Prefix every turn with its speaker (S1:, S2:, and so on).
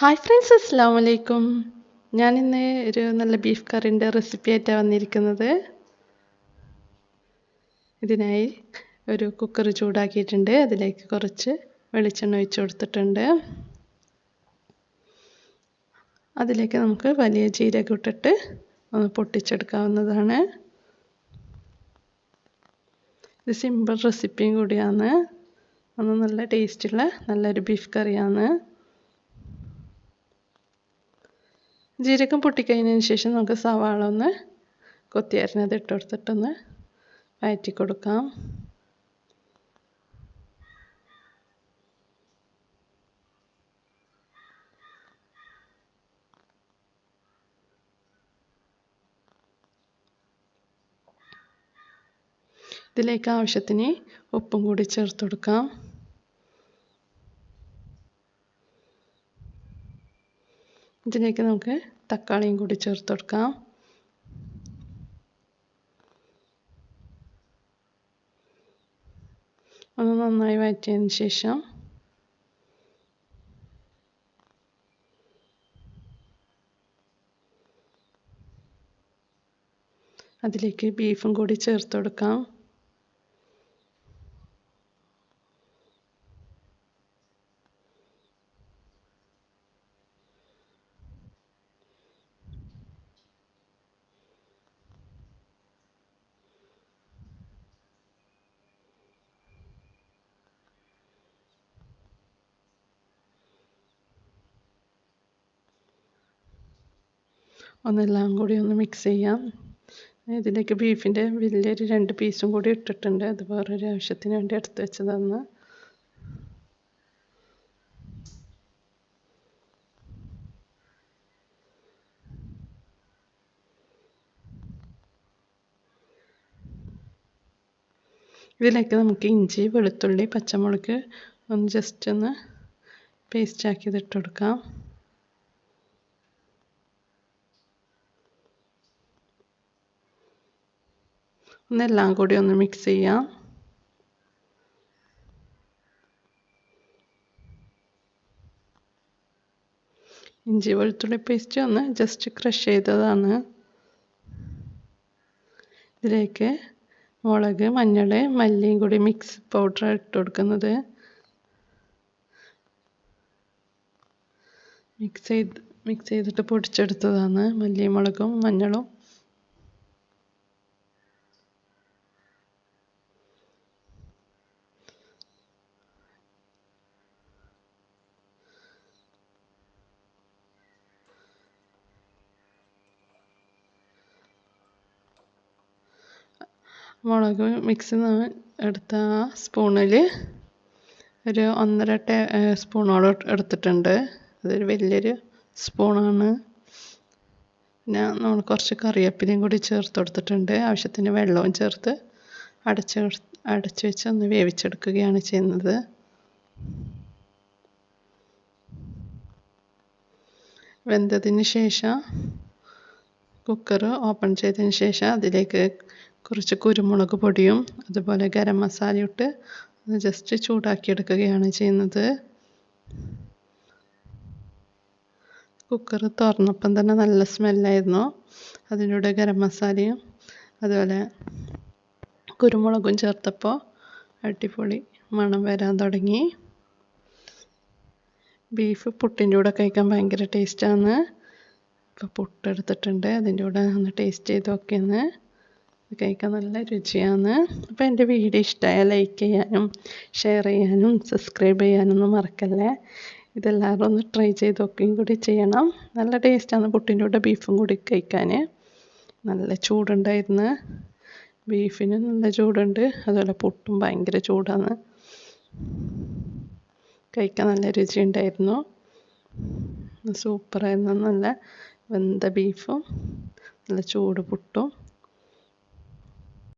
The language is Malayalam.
S1: ഹായ് ഫ്രണ്ട്സ് അസ്സാം വലൈക്കും ഞാനിന്ന് ഒരു നല്ല ബീഫ് കറിന്റെ റെസിപ്പി ആയിട്ടാണ് വന്നിരിക്കുന്നത്. ഇതിനായി ഒരു കുക്കർ ചൂടാക്കിയിട്ടുണ്ട്. അതിലേക്ക് കുറച്ച് വെളിച്ചെണ്ണ ഒഴിച്ച് കൊടുത്തിട്ടുണ്ട്. അതിലേക്ക് നമുക്ക് വലിയ ജീരകം ഇട്ടിട്ട് ഒന്ന് പൊട്ടിച്ചെടുക്കാവുന്നതാണ്. ഇത് സിമ്പിൾ റെസിപ്പിയും കൂടിയാണ്. ഒന്ന് നല്ല ടേസ്റ്റുള്ള നല്ലൊരു ബീഫ് കറിയാണ് ജീരകം പൊട്ടിക്കഴിഞ്ഞതിന് ശേഷം നമുക്ക് സവാള ഒന്ന് കൊത്തി അരിഞ്ഞത് ഇട്ട് കൊടുത്തിട്ടൊന്ന് വഴറ്റി കൊടുക്കാം. ഇതിലേക്ക് ആവശ്യത്തിന് ഉപ്പും കൂടി ചേർത്ത് കൊടുക്കാം. ഇതിലേക്ക് നമുക്ക് തക്കാളിയും കൂടി ചേർത്ത് കൊടുക്കാം. ഒന്ന് നന്നായി വഴറ്റിയതിന് ശേഷം അതിലേക്ക് ബീഫും കൂടി ചേർത്ത് കൊടുക്കാം. ഒന്നെല്ലാം കൂടി ഒന്ന് മിക്സ് ചെയ്യാം. ഇതിലേക്ക് ബീഫിന്റെ വലിയൊരു രണ്ട് പീസും കൂടി ഇട്ടിട്ടുണ്ട്. അത് വേറൊരു ആവശ്യത്തിന് വേണ്ടി എടുത്ത് വെച്ചതാണ്. ഇതിലേക്ക് നമുക്ക് ഇഞ്ചി വെളുത്തുള്ളി പച്ചമുളക് ഒന്ന് ജസ്റ്റ് ഒന്ന് പേസ്റ്റ് ആക്കിയത് ഇട്ട് കൊടുക്കാം. ഒന്നെല്ലാം കൂടി ഒന്ന് മിക്സ് ചെയ്യാം. ഇഞ്ചി വെളുത്തുള്ളി പേസ്റ്റ് ഒന്ന് ജസ്റ്റ് ക്രഷ് ചെയ്തതാണ്. ഇതിലേക്ക് മുളക് മഞ്ഞൾ മല്ലിയും കൂടി മിക്സ് പൗഡർ ഇട്ട് കൊടുക്കുന്നത്. മിക്സ് ചെയ്ത് മിക്സ് ചെയ്തിട്ട് പൊടിച്ചെടുത്തതാണ്. മല്ലിയും മുളകും മഞ്ഞളും മുളക് മിക്സ് എടുത്ത ആ സ്പൂണിൽ ഒരു ഒന്നര ടേ സ്പൂണോളം എടുത്തിട്ടുണ്ട്. അതൊരു വലിയൊരു സ്പൂണാണ്. ഞാൻ നമ്മൾ കുറച്ച് കറിവേപ്പിലയും കൂടി ചേർത്ത് കൊടുത്തിട്ടുണ്ട്. ആവശ്യത്തിന് വെള്ളവും ചേർത്ത് അടച്ച് അടച്ച് വെച്ച് ഒന്ന് വേവിച്ചെടുക്കുകയാണ് ചെയ്യുന്നത്. വെന്തതിന് ശേഷം കുക്കർ ഓപ്പൺ ചെയ്തതിന് ശേഷം അതിലേക്ക് കുറച്ച് കുരുമുളക് പൊടിയും അതുപോലെ ഗരം മസാല ഇട്ട് അത് ജസ്റ്റ് ചൂടാക്കിയെടുക്കുകയാണ് ചെയ്യുന്നത്. കുക്കർ തുറന്നപ്പം തന്നെ നല്ല സ്മെല്ലായിരുന്നു. അതിലൂടെ ഗരം മസാലയും അതുപോലെ കുരുമുളകും ചേർത്തപ്പോൾ അടിപൊളി മണം വരാൻ തുടങ്ങി. ബീഫ് പുട്ടിന്റെ കൂടെ കഴിക്കാൻ ഭയങ്കര ടേസ്റ്റാണ് ഇപ്പോൾ പുട്ടെടുത്തിട്ടുണ്ട്. അതിന്റെ കൂടെ ഒന്ന് ടേസ്റ്റ് ചെയ്ത് നോക്കിയെന്ന്. കഴിക്കാൻ നല്ല രുചിയാണ്. അപ്പോൾ എന്റെ വീഡിയോ ഇഷ്ടമായാൽ ലൈക്ക് ചെയ്യാനും ഷെയർ ചെയ്യാനും സബ്സ്ക്രൈബ് ചെയ്യാനൊന്നും മറക്കല്ലേ? ഇതെല്ലാവരും ഒന്ന് ട്രൈ ചെയ്ത് നോക്കുകയും കൂടി ചെയ്യണം. നല്ല ടേസ്റ്റാണ് പുട്ടിന്റെ കൂടെ ബീഫും കൂടി കഴിക്കാൻ. നല്ല ചൂടുണ്ടായിരുന്നു. ബീഫിന് നല്ല ചൂടുണ്ട്. അതുപോലെ പുട്ടും ഭയങ്കര ചൂടാണ്. കഴിക്കാൻ നല്ല രുചിയുണ്ടായിരുന്നു. സൂപ്പറായിരുന്നു. നല്ല വെന്ത ബീഫും നല്ല ചൂട് പുട്ടും